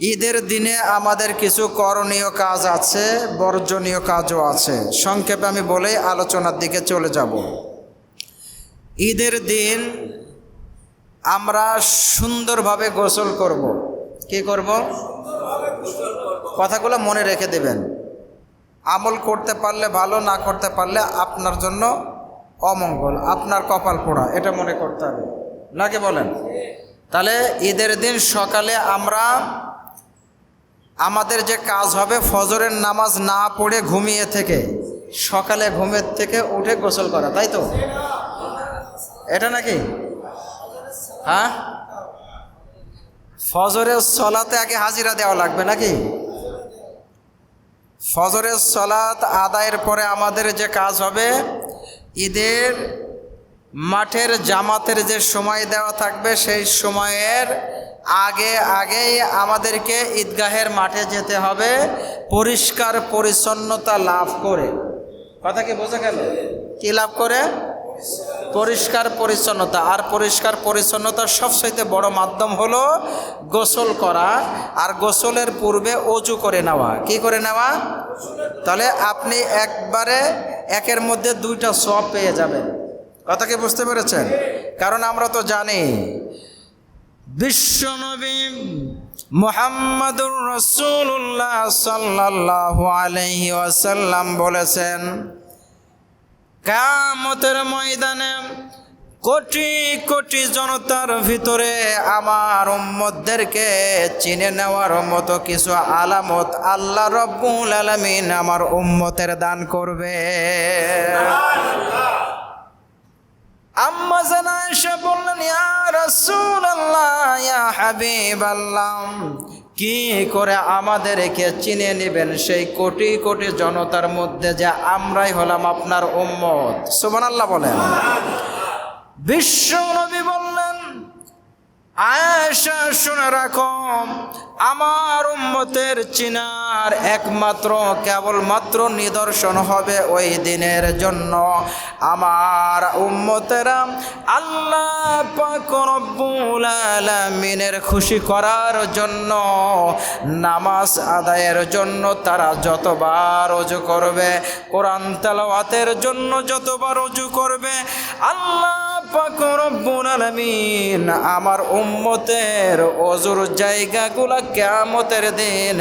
ঈদের দিনে আমাদের কিছু করণীয় কাজ আছে, বর্জনীয় কাজও আছে। সংক্ষেপে আমি বলেই আলোচনার দিকে চলে যাব। ঈদের দিন আমরা সুন্দরভাবে গোসল করব। কি করব? কথাগুলো মনে রেখে দেবেন। আমল করতে পারলে ভালো, না করতে পারলে আপনার জন্য অমঙ্গল, আপনার কপাল পোড়া, এটা মনে করতে হবে। নাকি বলেন? তাহলে ঈদের দিন সকালে আমরা আমাদের যে কাজ হবে ফজরের নামাজ না পড়ে ঘুমিয়ে থেকে, সকালে ঘুমের থেকে উঠে গোসল করা, তাই তো? এটা নাকি? হ্যাঁ? ফজরের সলাতে আগে হাজিরা দেওয়া লাগবে নাকি? ফজরের সলাত আদায়ের পরে আমাদের যে কাজ হবে, ঈদের মাঠের জামাতের যে সময় দেওয়া থাকবে, সেই সময়ের আগে আগেই আমাদেরকে ঈদগাহের মাঠে যেতে হবে, পরিষ্কার পরিচ্ছন্নতা লাভ করে। কথা কি বোঝা গেল? কি লাভ করে? পরিষ্কার পরিচ্ছন্নতা। আর পরিষ্কার পরিচ্ছন্নতার সবচাইতে বড় মাধ্যম হলো গোসল করা, আর গোসলের পূর্বে অজু করে নেওয়া। কি করে নেওয়া? তাহলে আপনি একবারে একের মধ্যে দুইটা সব পেয়ে যাবেন। কথা কি বুঝতে পেরেছেন? কারণ আমরা তো জানি বিশ্বনবী মোহাম্মদুর রসুল্লাহ সাল্লাহ আলহি ওয়াসাল্লাম বলেছেন কামতের ময়দানে কোটি কোটি জনতার ভিতরে আমার উম্মতদেরকে চিনে নেওয়ার মতো কিছু আলামত আল্লাহ রব্বুল আলমিন আমার উম্মতের দান করবে। আম্মা জানা এসে বললেন, ইয়া রাসূলুল্লাহ, ইয়া হাবিবাল্লাহ, কি করে আমাদেরকে চিনে নেবেন সেই কোটি কোটি জনতার মধ্যে যে আমরাই হলাম আপনার উম্মত? সুবহানাল্লাহ বলেন। বিশ্ব নবী বললেন আয়েশা, শুনে রাখো, আমার উম্মতের চিনার একমাত্র, কেবলমাত্র নিদর্শন হবে ওই দিনের জন্য। আমার উম্মতেরা আল্লাহ পাক রব্বুল আলামিনের খুশি করার জন্য, নামাজ আদায়ের জন্য তারা যতবার রজু করবে, কোরআন তেলাওয়াতের জন্য যতবার রজু করবে, আল্লাহ আমার উম্মতের অজুর জায়গাগুলা কেয়ামতের দিন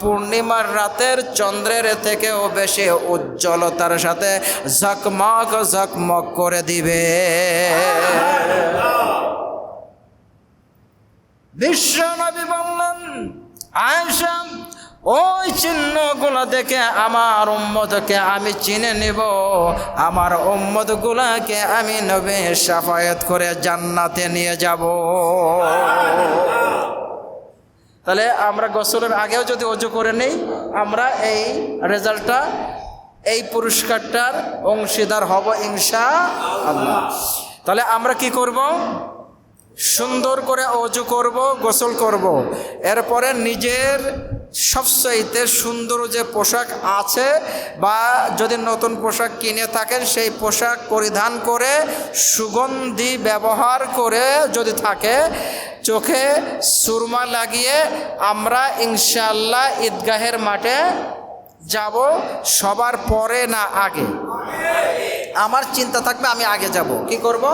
পূর্ণিমার রাতের চন্দ্রের থেকেও বেশি উজ্জ্বলতার সাথে ঝকমক ঝকমক করে দিবে। বিশ্ব নবী বললেন, আয়েশা ওই চিহ্নগুলো দেখে আমার উম্মতকে আমি চিনে নিব। আমার উম্মতগুলাকে আমি নবে সাফায়াত করে জান্নাতে নিয়ে যাব। তাহলে আমরা গোসলের আগেও যদি অজু করে নেই, আমরা এই রেজাল্টটা, এই পুরস্কারটার অংশীদার হব ইনশা আল্লাহ। তাহলে আমরা কি করব? সুন্দর করে অজু করব, গোসল করব। এরপরে নিজের সবচাইতে সুন্দর যে পোশাক আছে বা যদি নতুন পোশাক কিনে থাকেন, সেই পোশাক পরিধান করে, সুগন্ধি ব্যবহার করে যদি থাকে, চোখে সুরমা লাগিয়ে আমরা ইনশাল্লাহ ঈদগাহের মাঠে যাব সবার পরে না আগে। আমার চিন্তা থাকবে আমি আগে যাব। কি করব?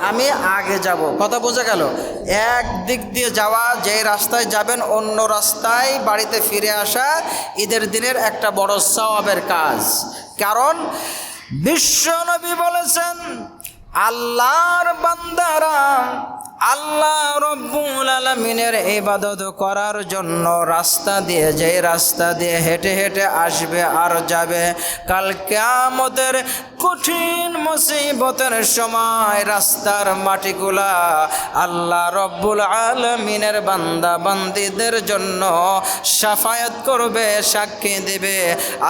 আমি আগে যাব। কথা বোঝা গেল? এক দিক দিয়ে যাওয়া, যেই রাস্তায় যাবেন, অন্য রাস্তায় বাড়িতে ফিরে আসা, ঈদের দিনের একটা বড় স্বভাবের কাজ। কারণ বিশ্বনবী বলেছেন, আল্লাহর বান্দারা আল্লাহ রব্বুল আলমিনের ইবাদত করার জন্য রাস্তা দিয়ে যে রাস্তা দিয়ে হেঁটে হেঁটে আসবে আর যাবে, কাল কেয়ামতের কঠিন মুসিবতের সময় রাস্তার মাটিগুলা আল্লাহ রব্বুল আলমিনের বান্দা বান্দিদের জন্য সাফায়াত করবে, সাক্ষী দেবে।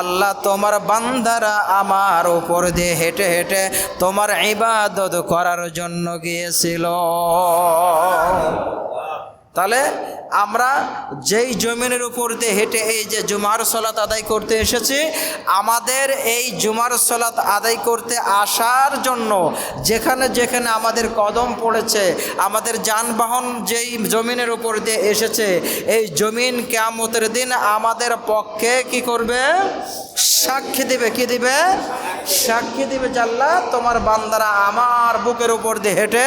আল্লাহ, তোমার বান্দারা আমার উপর দিয়ে হেঁটে হেঁটে তোমার ইবাদত করার জন্য গিয়েছিল। তাহলে আমরা যেই জমিনের উপর দিয়ে হেঁটে এই যে জুমার সলাত আদায় করতে এসেছি, আমাদের এই জুমার সলাত আদায় করতে আসার জন্য যেখানে যেখানে আমাদের কদম পড়েছে, আমাদের যানবাহন যেই জমিনের উপর দিয়ে এসেছে, এই জমিন কেয়ামতের দিন আমাদের পক্ষে কি করবে? সাক্ষী দিবে, কি দিবে? সাক্ষী দিবে জাল্লা তোমার বান্দারা আমার বুকের উপর দিয়ে হেঁটে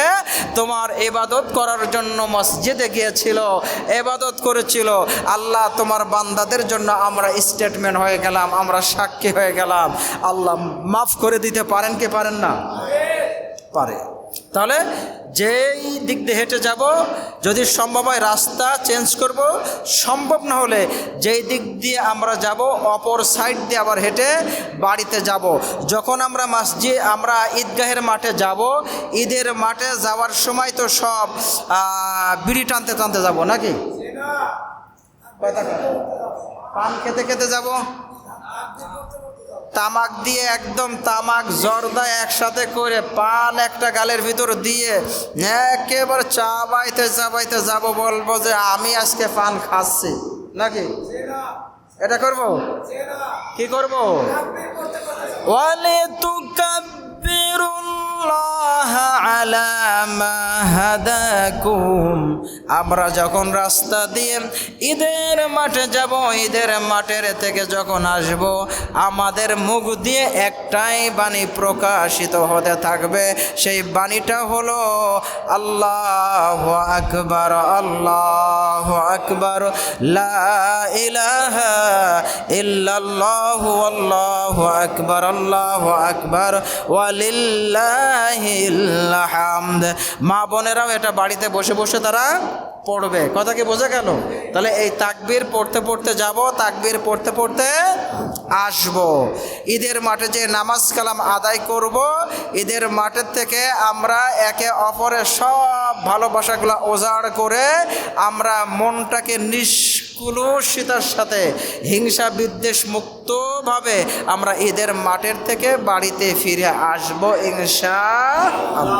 তোমার এবাদত করার জন্য মসজিদে গিয়েছিল। এবাদত করেছিল। আল্লাহ তোমার বান্দাদের জন্য আমরা স্টেটমেন্ট হয়ে গেলাম, আমরা সাক্ষী হয়ে গেলাম। আল্লাহ মাফ করে দিতে পারেন কি পারেন না? পারে। তাহলে যেই দিক দিয়ে হেঁটে যাব যদি সম্ভব হয় রাস্তা চেঞ্জ করব সম্ভব না হলে যেই দিক দিয়ে আমরা যাব অপর সাইড দিয়ে আবার হেঁটে বাড়িতে যাব। যখন আমরা মসজিদ আমরা ঈদগাহের মাঠে যাব ঈদের মাঠে যাওয়ার সময় তো সব বিড়ি টানতে টানতে যাব নাকি? পান খেতে খেতে যাব? তামাক দিয়ে একদম তামাক জর্দা একসাথে করে পান একটা গালের ভিতর দিয়ে একেবারে চাবাইতে চাবাইতে যাব, বলব যে আমি আজকে পান খাচ্ছি। নাকি? এটা করব? কি করব? ওয়ালে আমরা যখন রাস্তা দিয়ে ঈদের মাঠে যাব, ঈদের মাঠের থেকে যখন আসব, আমাদের মুখ দিয়ে একটাই বাণী প্রকাশিত হতে থাকবে। সেই বাণীটা হলো, আল্লাহ আকবার আল্লাহ আকবার আল্লাহু আকবার আল্লাহু আকবার, ওয়ালিল্লাহিল হামদ। মা বোনেরাও এটা বাড়িতে বসে বসে তারা পড়বে। কথা কি বোঝা গেল? তাহলে এই তাকবির পড়তে পড়তে যাব, তাকবির পড়তে পড়তে আসব। ঈদের মাঠে যে নামাজ কালাম আদায় করব, ঈদের মাঠের থেকে আমরা একে অপরের সব ভালোবাসাগুলো ওজাড় করে আমরা মনটাকে নিষ্কুলসিতার সাথে, হিংসা বিদ্বেষ মুক্তভাবে আমরা ঈদের মাঠের থেকে বাড়িতে ফিরে আসব আল্লাহ